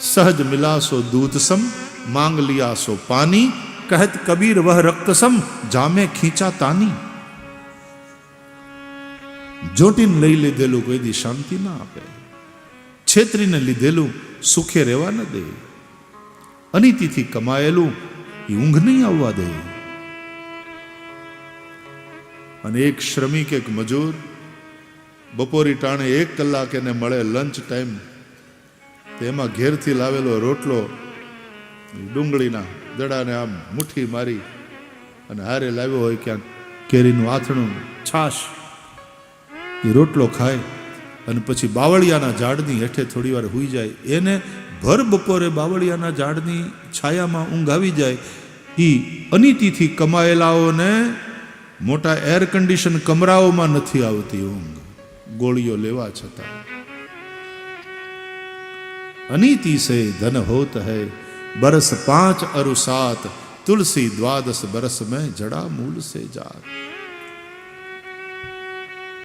સહજ મિલાસો દૂધસમ માંગ લિયાસો પાની કહેત કબીર વહ રક્તસમ જામે ખીચા તાની જોટીને લઈ લીધેલું કોઈ દી શાંતિ ના આપે છેતરીને લીધેલું સુખે રહેવા ન દે અનિતિથી કમાયેલું ઊંઘ નહીં આવવા દે અને એક શ્રમિક એક મજૂર બપોરી ટાણે એક કલાક એને મળે લંચ ટાઈમ તેમાં ઘેરથી લાવેલો રોટલો ડુંગળીના દડાને આમ મુઠ્ઠી મારી અને હારે લાવ્યો હોય ક્યાંક કેરીનું આથણું છાશ. એ રોટલો ખાય અને પછી બાવળિયાના ઝાડની હેઠે થોડી વાર હોઈ જાય. એને ભર બપોરે બાવળિયાના ઝાડની છાયામાં ઊંઘ આવી જાય. એ અનિતિથી કમાયેલાઓને મોટા એર કન્ડિશન કમરાઓમાં નથી આવતી ઊંઘ. ગોળીઓ લેવા છતાં. અનિતિ સે ધન હોત હૈ બરસ પાંચ અરુ સાત તુલસી દ્વાદસ બરસ મેં જડા મૂલ સે જાત